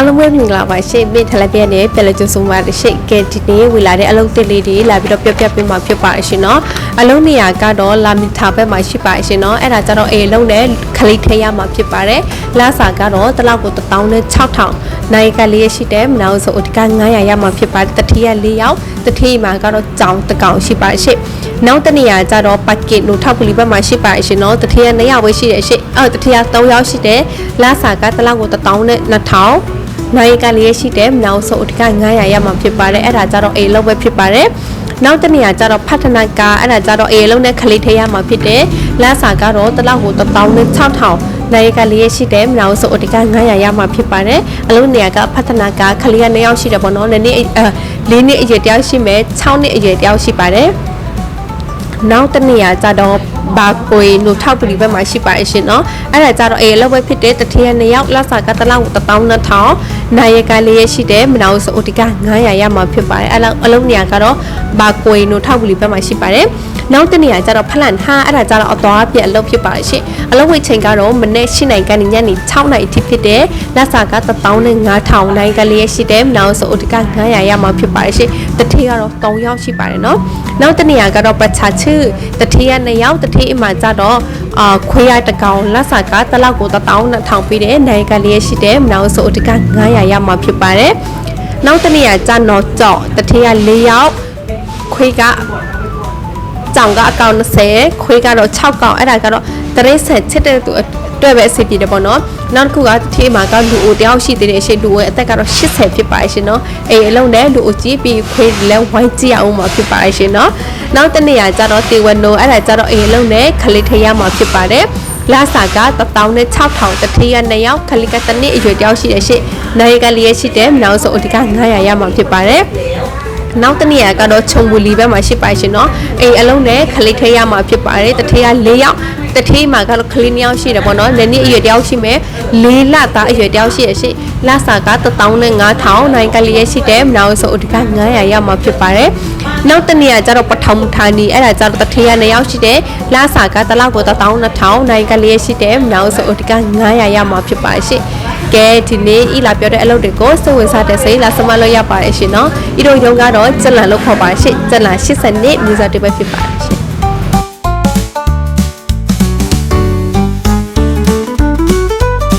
အားလုံးပဲမင်္ဂလာပါရှင်မိထလက်ပြည့်နဲ့ပြလက်ကျဆုံးပါတရှိကဲဒီနေ့ဝေလာတဲ့အလုပ်သစ်လေးတွေလာပြီးတော့ပြပြပေးမှာဖြစ်ပါရှင်နော်အလုံးနေရာကတော့လာမီတာဘက်မှာရှိပါရှင်နော်အဲ့ဒါကြတော့အေလုံးနဲ့ခလိထဲရမှာဖြစ်ပါတယ်လာစာကတော့တစ်လောက်ကို16000နိုင်ကလေးရှိတယ်မနောက်ဆိုအတက900ရမှာဖြစ်ပါတယ်တတိယ၄ယောက်တတိယမှာကတော့ကြောင်တကောင်ရှိပါရှင်နောက်တနေရာကျတော့ပက်ကစ်လို့ထောက်ပလီဘက်မှာရှိပါရှင်နော်တတိယ2ယောက်ပဲရှိတယ်ရှင်အော်တတိယ3ယောက်ရှိတယ်လာစာကတစ်လောက်ကို1000နဲ့2000 နိုင်ကလေးရှိတယ်မနောက်ဆုံးအထက်က900ရမှာဖြစ်ပါတယ်အဲ့ဒါကြတော့အေလုံးပဲဖြစ်ပါတယ်နောက်တစ်နေရာကျတော့ဖတ်ထနာကအဲ့ဒါကြတော့အေလုံးနဲ့ခလေးထရမှာဖြစ်တယ်လက်စာကတော့တစ်လောက်ကို1000နဲ့6000နိုင်ကလေးရှိတယ်မနောက်ဆုံးအထက်က900ရမှာဖြစ်ပါတယ်အလုံးနေရာကဖတ်ထနာကခလေးက2ယောက်ရှိတယ်ပေါ့နော်နည်းနည်းအဲ၄နှစ်အရွယ်တယောက်ရှိမယ်6နှစ်အရွယ်တယောက်ရှိပါတယ်နောက်တစ်နေရာကျတော့ ဘာကိုနိုထောက်ပလီဘက်မှာရှိပါအရှင်နော်အဲ့ဒါကြတော့အေလောက်ပဲဖြစ်တဲ့တထရနှစ်ယောက်လဆာကတလောက်12000နိုင်ရကလေးရရှိတယ်မနာဆိုအိုတီက900ရမှာဖြစ်ပါတယ်အဲ့လောက်အလုံးနေရာကတော့ဘာကိုနိုထောက်ပလီဘက်မှာရှိပါတယ်နောက်တနေရာကြတော့ဖလန်ဟာအဲ့ဒါကြတော့အသွားပြက်အလုပ်ဖြစ်ပါတယ်ရှင်အလုပ်ဝိတ်ချိန်ကတော့မနေ့7နိုင်ကနေညနေ6နိုင်အထိဖြစ်တယ်လဆာက15000နိုင်ကလေးရရှိတယ်မနာဆိုအိုတီက900ရမှာဖြစ်ပါတယ်ရှင်တထရကတော့3ယောက်ရှိပါတယ်နော်နောက်တနေရာကတော့ပချာချူတထရ2ယောက်တထအမှကြတော့အာခွေးရတကောင်လက်စာကတလောက်ကို12000ပေးတယ်နိုင်ကလေးရရှိတဲ့မနောက်ဆိုအိုတီက900ရမှာဖြစ်ပါတယ်နောက်တစ်နေရာကျတော့ကြော့တထရ4ယောက်ခွေးကကြောင်ကအကောင်20ခွေးကတော့6ကောင်အဲ့ဒါကတော့တရိတ်ဆက်ချစ်တဲ့သူအ တွက်ပဲအစီပြေတယ်ပေါ့နော်နောက်တစ်ခုကထေးမှာကလူအိုတယောက်ရှိသေးတယ်ရှင်လူဝဲအသက်ကတော့80ဖြစ်ပါရှင်နော်အေးအလုံးနဲ့လူအိုကြီးပြီးခွေးလဲဝိုင်းကြည့်အောင်မှာဖြစ်ပါရှင်နော်နောက်တစ်နေရာကျတော့တေဝနိုအဲ့ဒါကျတော့အေးအလုံးနဲ့ခလေးထေးရမှာဖြစ်ပါတယ်လာစာက16000တထေးရ2ယောက်ခလေးကတစ်နှစ်အရွယ်တယောက်ရှိတယ်ရှင်နိုင်ကလေးရရှိတယ်နောက်ဆုံးအဓိက900ရမှာဖြစ်ပါတယ် နောက်တစ်နေရာကတော့ခြုံပူလီဘက်မှာရှိပါရှင်เนาะအိမ်အလုံးနဲ့ခလေးထဲရမှာဖြစ်ပါတယ်တထေးက၄ယောက် တထေးမှာကတော့ခလေး၂ယောက်ရှိတယ်ပေါ့နော်နည်းနည်းအရွယ်တယောက်ရှိမယ်၄လသားအရွယ်တယောက်ရှိရရှိလစာက15000နိုင်ကလေးရရှိတယ်မနောက်ဆိုအဓိက900ရမှာဖြစ်ပါတယ်နောက်တစ်နေရာကျတော့ပထောင်ဌာနီအဲ့ဒါကျတော့တထေးက၂ယောက်ရှိတယ်လစာကတစ်လောက်ကို12000နိုင်ကလေးရရှိတယ်မနောက်ဆိုအဓိက900ရမှာဖြစ်ပါရှိကဲဒီနေ့ဤလာပြောတဲ့အလုပ်တွေကိုစိတ်ဝင်စားတဲ့စိတ်လာစမလို့ရပါတယ်ရှင်နော်ဤတို့ရုံကတော့ကျက်လန်လို့ခေါ်ပါရှင့်ကျက်လန်82မျိုးစားတွေပဲဖြစ်ပါတယ်